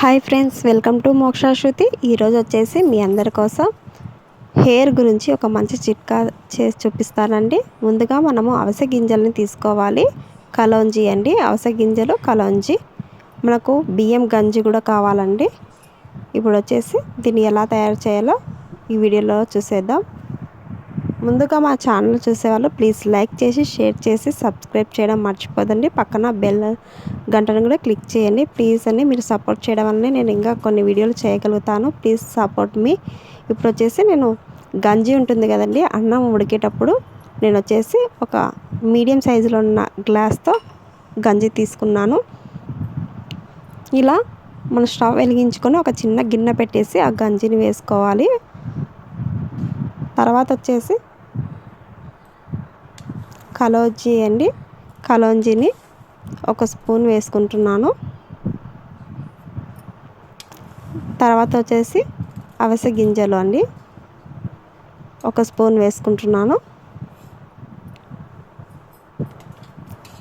Hi friends welcome to Mokshashruti ఈరోజు వచ్చేసి మీ అందరి కోసం హెయిర్ గురించి ఒక మంచి చిట్కా చేసి చూపిస్తానండి. ముందుగా మనము అవస గింజల్ని తీసుకోవాలి. కలోంజీ అండి అవస గింజలు కలోంజీ. మనకు బియ్యం గంజి కూడా కావాలండి. ఇప్పుడు వచ్చేసి దీన్ని ఎలా తయారు చేయాలో ఈ వీడియోలో చూసేద్దాం. ముందుగా మా ఛానల్ చూసేవాళ్ళు ప్లీజ్ లైక్ చేసి షేర్ చేసి సబ్స్క్రైబ్ చేయడం మర్చిపోదండి. పక్కన బెల్ గంటను కూడా క్లిక్ చేయండి. ప్లీజ్ అని మీరు సపోర్ట్ చేయడం వల్లనే నేను ఇంకా కొన్ని వీడియోలు చేయగలుగుతాను. Please support me. ఇప్పుడు వచ్చేసి నేను గంజి ఉంటుంది కదండి అన్నం ఉడికేటప్పుడు నేను వచ్చేసి ఒక మీడియం సైజులో ఉన్న గ్లాస్తో గంజి తీసుకున్నాను. ఇలా మన స్టవ్ వెలిగించుకొని ఒక చిన్న గిన్నె పెట్టేసి ఆ గంజిని వేసుకోవాలి. తర్వాత వచ్చేసి కలోజీ అండి. కలోంజీని ఒక స్పూన్ వేసుకుంటున్నాను. తర్వాత వచ్చేసి అవిసె గింజలు అండి. ఒక స్పూన్ వేసుకుంటున్నాను.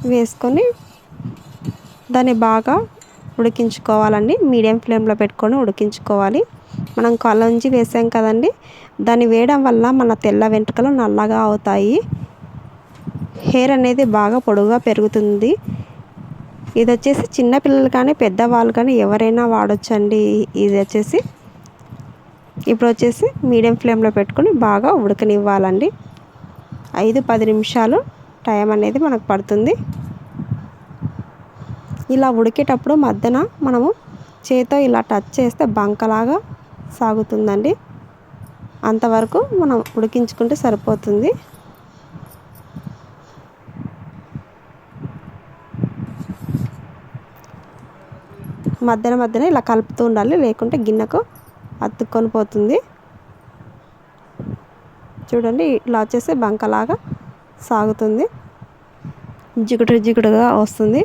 వేసుకొని దాన్ని బాగా ఉడికించుకోవాలండి. మీడియం ఫ్లేమ్లో పెట్టుకొని ఉడికించుకోవాలి. మనం కలంజి వేసాం కదండి దాన్ని వేయడం వల్ల మన తెల్ల వెంట్రుకలు నల్లగా అవుతాయి. హెయిర్ అనేది బాగా పొడవుగా పెరుగుతుంది. ఇది వచ్చేసి చిన్నపిల్లలు కానీ పెద్దవాళ్ళు కానీ ఎవరైనా వాడచ్చండి. ఇది వచ్చేసి ఇప్పుడు వచ్చేసి మీడియం ఫ్లేమ్లో పెట్టుకొని బాగా ఉడకనివ్వాలండి. ఐదు పది నిమిషాలు టైం అనేది మనకు పడుతుంది. ఇలా ఉడికేటప్పుడు మధ్యన మనము చేతో ఇలా టచ్ చేస్తే బంకలాగా సాగుతుందండి. అంతవరకు మనం ఉడికించుకుంటే సరిపోతుంది. మధ్యన మధ్యన ఇలా కలుపుతూ ఉండాలి. లేకుంటే గిన్నెకు అతుక్కొని పోతుంది. చూడండి ఇలా వచ్చేసి బంకలాగా సాగుతుంది. జిగుడు జిగుడుగా వస్తుంది.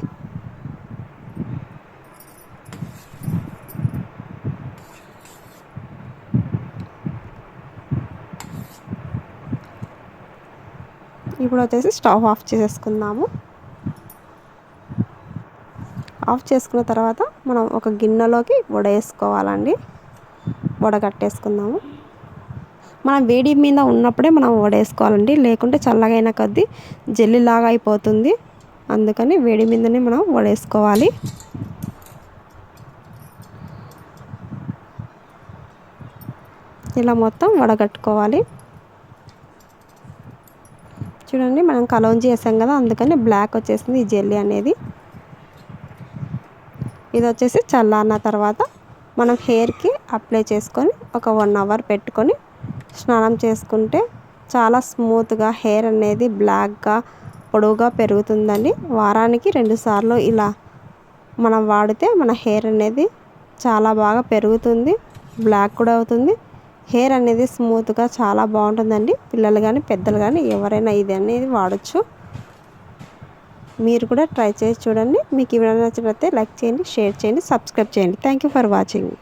ఇప్పుడు వచ్చేసి స్టవ్ ఆఫ్ చేసేసుకుందాము. ఆఫ్ చేసుకున్న తర్వాత మనం ఒక గిన్నెలోకి వడేసుకోవాలండి వడగట్టేసుకుందాము మనం వేడి మీద ఉన్నప్పుడే మనం వడేసుకోవాలండి లేకుంటే చల్లగైన కొద్దీ జల్లిలాగా అయిపోతుంది. అందుకని వేడి మీదనే మనం వడేసుకోవాలి ఇలా మొత్తం వడగట్టుకోవాలి చూడండి మనం కలౌంజీ వేసాం కదా అందుకని బ్లాక్ వచ్చేసింది ఈ జెల్లీ అనేది. ఇది వచ్చేసి చల్లారిన తర్వాత మనం హెయిర్కి అప్లై చేసుకొని ఒక వన్ అవర్ పెట్టుకొని స్నానం చేసుకుంటే చాలా స్మూత్గా హెయిర్ అనేది బ్లాక్గా పొడవుగా పెరుగుతుందండి. వారానికి రెండుసార్లు ఇలా మనం వాడితే మన హెయిర్ అనేది చాలా బాగా పెరుగుతుంది బ్లాక్ కూడా అవుతుంది. హెయిర్ అనేది స్మూత్గా చాలా బాగుంటుందండి. పిల్లలు కానీ పెద్దలు కానీ ఎవరైనా ఇది అనేది వాడచ్చు. మీరు కూడా ట్రై చేసి చూడండి. మీకు ఈ నచ్చినట్లయితే లైక్ చేయండి షేర్ చేయండి సబ్స్క్రైబ్ చేయండి. Thank you for watching